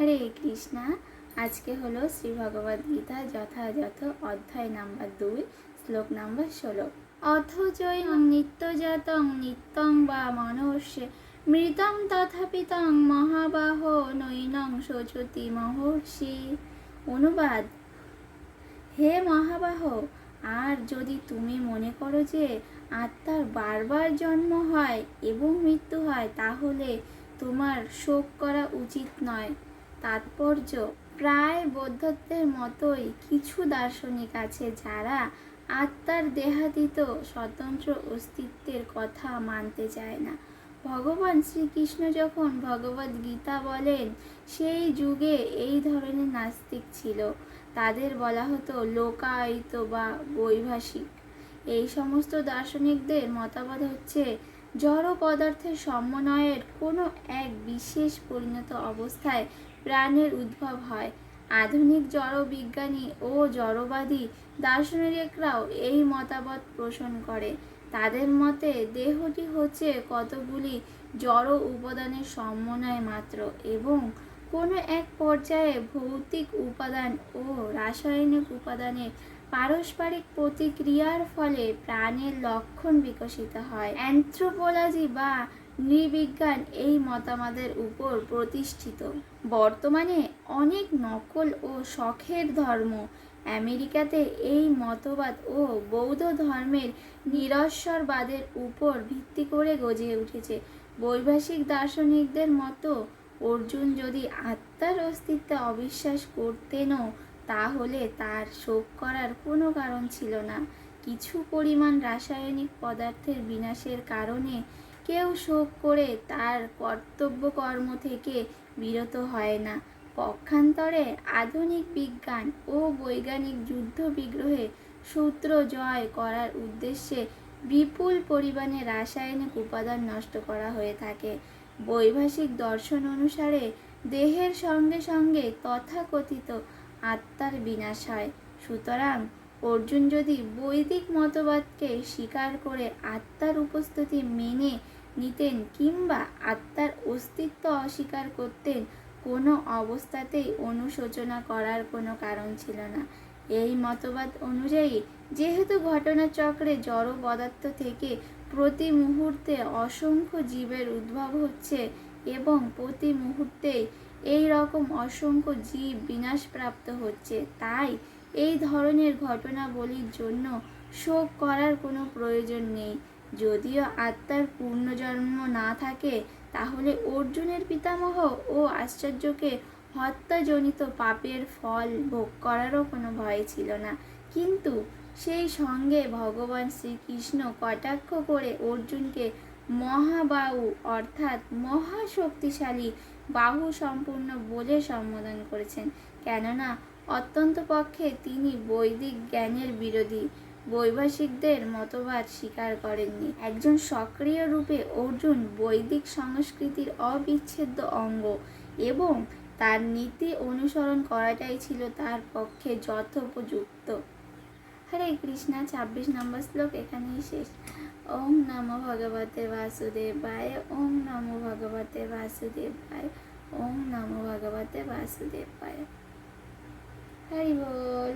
হরে কৃষ্ণা। আজকে হলো শ্রী ভগবদ গীতা যথাযথ অধ্যায় নাম্বার দুই, শ্লোক নাম্বার ষোলো। অথচৈং নিত্যজাতং নিত্যং বা মনস্যে মৃতং তথাপিতং মহাবাহ নৈনং শোচতি মহর্ষি। অনুবাদ, হে মহাবাহ, আর যদি তুমি মনে করো যে আত্মার বারবার জন্ম হয় এবং মৃত্যু হয়, তাহলে তোমার শোক করা উচিত নয়। তাৎপর্য। প্রায় বৌদ্ধত্বের মতোই কিছু দার্শনিক আছে যারা আত্মার দেহাতীত স্বতন্ত্র অস্তিত্বের কথা মানতে চায় না। ভগবান শ্রীকৃষ্ণ যখন ভগবদ গীতা বলেন, সেই যুগে এই ধরনের নাস্তিক ছিল। তাদের বলা হতো লোকায়িত বা বৈভাষিক। এই সমস্ত দার্শনিকদের মতামত হচ্ছে জড় পদার্থের সমন্বয়ের কোনো এক বিশেষ পরিণত অবস্থায় প্রাণের উদ্ভব হয়। আধুনিক জড় বিজ্ঞানী ও জড়বাদী দার্শনিকরাও এই মতামত পোষণ করে। তাদের মতে, দেহটি হচ্ছে কতগুলি জড় উপাদানের সমন্বয় মাত্র এবং কোনো এক পর্যায়ে ভৌতিক উপাদান ও রাসায়নিক উপাদানের পারস্পরিক প্রতিক্রিয়ার ফলে প্রাণের লক্ষণ বিকশিত হয়। অ্যান্থ্রোপোলজি বা নৃবিজ্ঞান এই মতামতের উপর প্রতিষ্ঠিত। বর্তমানে অনেক নকল ও শখের ধর্ম। আমেরিকাতে এই মতবাদ ও বৌদ্ধ ধর্মের নিরস্বরবাদের উপর ভিত্তি করে গজিয়ে উঠেছে। বৈভাষিক দার্শনিকদের মতো অর্জুন যদি আত্মার অস্তিত্বে অবিশ্বাস করতেনও তাহলে তার শোক করার কোনো কারণ ছিল না। কিছু পরিমাণ রাসায়নিক পদার্থের বিনাশের কারণে কেউ শোক করে তার কর্তব্য কর্ম থেকে বিরত হয় না। পক্ষান্তরে আধুনিক বিজ্ঞান ও বৈজ্ঞানিক যুদ্ধ বিগ্রহে সূত্র জয় করার উদ্দেশ্যে বিপুল পরিমাণে রাসায়নিক উপাদান নষ্ট করা হয়ে থাকে। বৈভাষিক দর্শন অনুসারে দেহের সঙ্গে সঙ্গে তথাকথিত আত্মার বিনাশ হয়। সুতরাং অর্জুন যদি বৈদিক মতবাদকে স্বীকার করে আত্মার উপস্থিতি মেনে নিতেন কিংবা আত্মার অস্তিত্ব অস্বীকার করতেন, কোনো অবস্থাতেই অনুশোচনা করার কোনো কারণ ছিল না। এই মতবাদ অনুযায়ী যেহেতু ঘটনাচক্রে জড় পদার্থ থেকে প্রতি মুহূর্তে অসংখ্য জীবের উদ্ভব হচ্ছে এবং প্রতি মুহূর্তেই এই রকম অসংখ্য জীব বিনাশপ্রাপ্ত হচ্ছে। তাই এই ধরনের ঘটনাবলীর জন্য শোক করার কোনো প্রয়োজন নেই। যদিও আত্মার পূর্ণজন্ম না থাকে, তাহলে অর্জুনের পিতামহ ও আশ্চর্যকে হত্যাজনিত পাপের ফল ভোগ করারও কোনো ভয় ছিল না। কিন্তু সেই সঙ্গে ভগবান শ্রীকৃষ্ণ কটাক্ষ করে অর্জুনকে মহাবাহু, অর্থাৎ মহাশক্তিশালী বাহু সম্পূর্ণ বলে সম্বোধন করেছেন। কেননা, অত্যন্ত পক্ষে তিনি বৈদিক জ্ঞানের বিরোধী, বৈভাষিকদের মতবাদ স্বীকার করেননি। একজন সক্রিয় রূপে অর্জুন বৈদিক সংস্কৃতির অবিচ্ছেদ্য অঙ্গ এবং তার নীতি অনুসরণ করাটাই ছিল তার পক্ষে যথোপযুক্ত। হরে কৃষ্ণা, ছাব্বিশ নম্বর শ্লোক এখানেই শেষ। ওম নমো ভগবতে বাসুদেবায় ওম নমো ভগবতে বাসুদেবায় ওম নমো ভগবতে বাসুদেবায়। হরি বল।